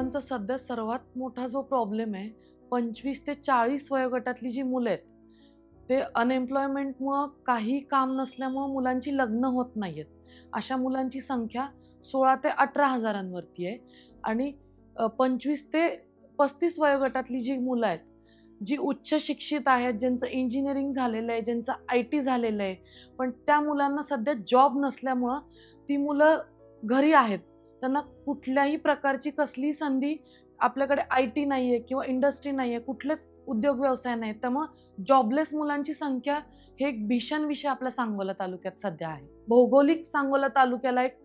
मुलांचा सध्या सर्वात मोठा जो प्रॉब्लेम आहे पंचवीस ते चाळीस वयोगटातली जी मुलं आहेत ते अनएम्प्लॉयमेंटमुळं काही काम नसल्यामुळं मुलांची लग्न होत नाही आहेत अशा मुलांची संख्या सोळा ते अठरा हजारांवरती आहे. आणि पंचवीस ते पस्तीस वयोगटातली जी मुलं आहेत जी उच्च शिक्षित आहेत ज्यांचं इंजिनिअरिंग झालेलं आहे ज्यांचं आय टी झालेलं आहे पण त्या मुलांना सध्या जॉब नसल्यामुळं ती मुलं घरी आहेत. त्यांना कुठल्याही प्रकारची कसलीही संधी आपल्याकडे आय टी नाही आहे किंवा इंडस्ट्री नाही आहे कुठलेच उद्योग व्यवसाय नाही त्यामुळं जॉबलेस मुलांची संख्या हे एक भीषण विषय आपल्या सांगोला तालुक्यात सध्या आहे. भौगोलिक सांगोला तालुक्याला एक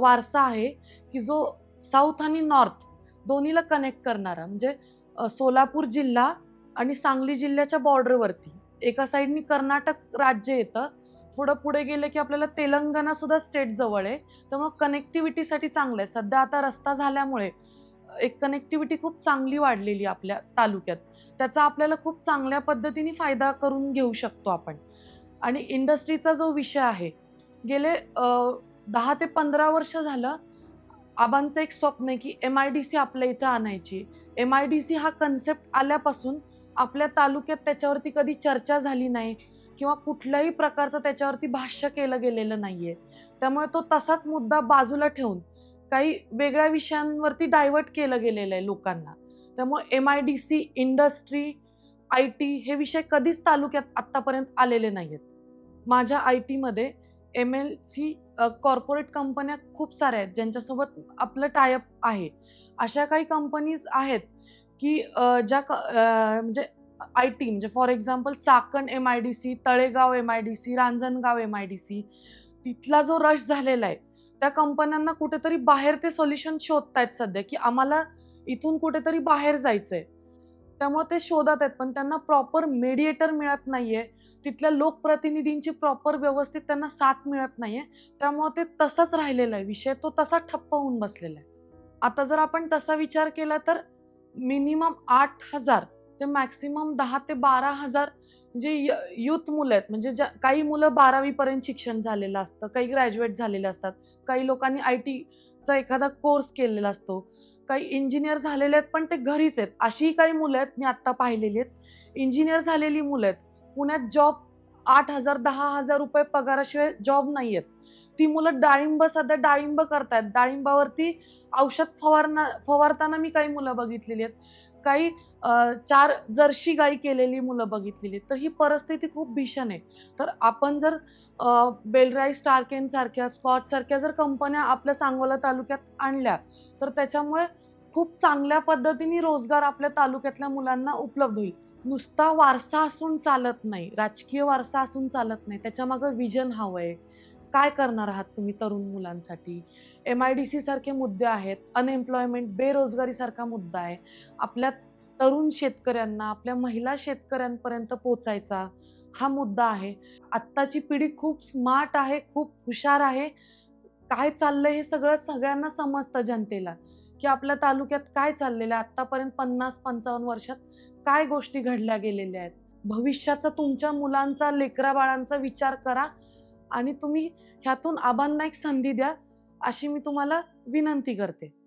वारसा आहे की जो साऊथ आणि नॉर्थ दोन्हीला कनेक्ट करणारा म्हणजे सोलापूर जिल्हा आणि सांगली जिल्ह्याच्या बॉर्डरवरती एका साईडनी कर्नाटक राज्य येतं थोडं पुढे गेलं की आपल्याला तेलंगणा सुद्धा स्टेट जवळ आहे. त्यामुळं कनेक्टिव्हिटीसाठी चांगलं आहे. सध्या आता रस्ता झाल्यामुळे एक कनेक्टिव्हिटी खूप चांगली वाढलेली आहे आपल्या तालुक्यात. त्याचा आपल्याला खूप चांगल्या पद्धतीने फायदा करून घेऊ शकतो आपण. आणि इंडस्ट्रीचा जो विषय आहे गेले दहा ते पंधरा वर्ष झालं आबांचं एक स्वप्न आहे की एम आय डी सी आपल्या इथं आणायची. एम आय डी सी हा कन्सेप्ट आल्यापासून आपल्या तालुक्यात त्याच्यावरती कधी चर्चा झाली नाही. किंवा कुठल्याही प्रकारचं त्याच्यावरती भाष्य केलं गेलेलं नाहीये. त्यामुळे तो तसाच मुद्दा बाजूला ठेवून काही वेगळ्या विषयांवरती डायव्हर्ट केलं गेलेलं आहे लोकांना. त्यामुळे M I D C industry I T हे विषय कधीच तालुक्यात आत्तापर्यंत आलेले नाही आहेत माझ्या आय टीमध्ये एम एल सी कॉर्पोरेट कंपन्या खूप साऱ्या आहेत ज्यांच्यासोबत आपलं टायअप आहे. अशा काही कंपनीज आहेत की ज्या क- म्हणजे आय टी म्हणजे for example Chakan M I D C Talegaon M I D C Ranjangaon M I D C तिथला जो रश झालेला आहे त्या कंपन्यांना कुठेतरी बाहेर ते सोल्युशन शोधतायत सध्या की आम्हाला इथून कुठेतरी बाहेर जायचंय. त्यामुळे ते शोधत आहेत पण त्यांना प्रॉपर मेडिएटर मिळत नाहीये. तिथल्या लोकप्रतिनिधींची प्रॉपर व्यवस्थित त्यांना साथ मिळत नाहीये. त्यामुळे ते तसाच राहिलेला आहे विषय तो तसा ठप्प होऊन बसलेला आहे. आता जर आपण तसा विचार केला तर मिनिमम आठ हजार ते मॅक्सिमम दहा ते बारा हजार जे युथ मुलं आहेत म्हणजे ज्या काही मुलं बारावीपर्यंत शिक्षण झालेलं असतं काही ग्रॅज्युएट झालेले असतात काही लोकांनी आय टीचा एखादा कोर्स केलेला असतो काही इंजिनियर झालेले आहेत पण ते घरीच आहेत. अशीही काही मुलं आहेत मी आत्ता पाहिलेली आहेत. इंजिनियर झालेली मुलं आहेत. पुण्यात जॉब आठ हजार दहा हजार रुपये पगाराशिवाय जॉब नाही आहेत. ती मुलं डाळिंब सध्या डाळिंब करतायत. डाळिंबावरती औषध फवारणा फवारताना मी काही मुलं बघितलेली आहेत. काही चार जर्शी गाई केलेली मुलं बघितलेली तर ही परिस्थिती खूप भीषण आहे. तर आपण जर बेलराई स्टारकेन सारख्या स्कॉच सारख्या जर कंपन्या आपल्या सांगोला तालुक्यात आणल्या तर त्याच्यामुळे खूप चांगल्या पद्धतीने रोजगार आपल्या तालुक्यातल्या मुलांना उपलब्ध होईल. नुसता वारसा असून चालत नाही राजकीय वारसा असून चालत नाही त्याच्यामागं विजन हवं आहे काय करणार आहात तुम्ही तरुण मुलांसाठी? एम आय डी सी सारखे मुद्दे आहेत. अनएम्प्लॉयमेंट बेरोजगारीसारखा मुद्दा आहे. आपल्या तरुण शेतकऱ्यांना आपल्या महिला शेतकऱ्यांपर्यंत पोचायचा हा मुद्दा आहे. आत्ताची पिढी खूप स्मार्ट आहे खूप हुशार आहे. काय चाललंय हे सगळं सगळ्यांना समजतं जनतेला की आपल्या तालुक्यात काय चाललेलं आहे. आत्तापर्यंत पन्नास पंचावन्न वर्षात काय गोष्टी घडल्या गेलेल्या आहेत? भविष्याचा तुमच्या मुलांचा लेकरा बाळांचा विचार करा. आणि तुम्ही ह्यातून आबांना एक संधी द्या अशी मी तुम्हाला विनंती करते.